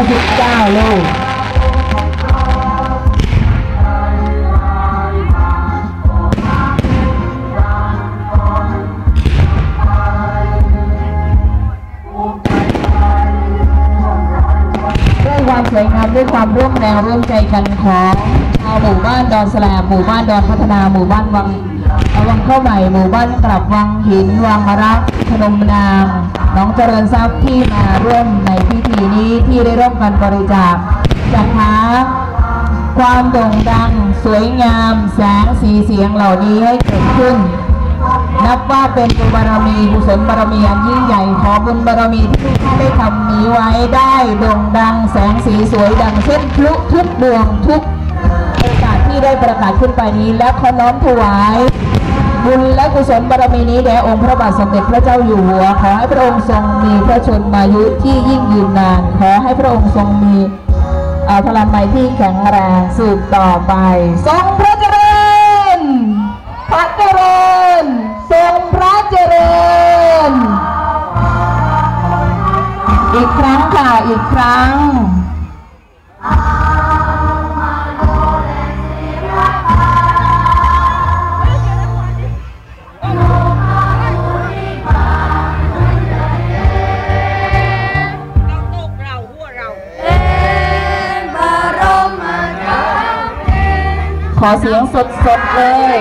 99 ลูกความสวยงามด้วยความร่วมแนวร่วมใจกันของชาวหมู่บ้านดอนแสลมหมู่บ้านดอนพัฒนาหมู่บ้านวังวังเข้าใหม่หมู่บ้านกลับวังหินวังมรักพนมนางน้องเจริญทรัพย์ที่มาร่วมใน พิธีนี้ที่ได้ร่วมกันบริจาคจัดหาความโด่งดัง สวยงามแสงสีเสียงเหล่านี้ให้เกิดขึ้น นับว่าเป็นบุญบารมีกุศลบารมีอันยิ่งใหญ่ขอบุญบารมีที่ทุกท่านได้ทำนี้ไว้ได้โด่งดังแสงสีสวยดังเช่นพลุทุกดวงทุกโอกาสที่ได้ประกาศขึ้นไปนี้และขอน้อมถวาย บุญและกุศลบารมีนี้แด่องค์พระบาทสมเด็จพระเจ้าอยู่หัว ขอให้พระองค์ทรงมีพระชนมายุที่ยิ่งยืนนาน ขอให้พระองค์ทรงมีอ่อพลังใหม่ที่แข็งแรงสืบต่อไป ทรงพระเจริญ พระเจริญ ทรงพระเจริญ อีกครั้งค่ะ อีกครั้ง ขอเสียงสดๆเลย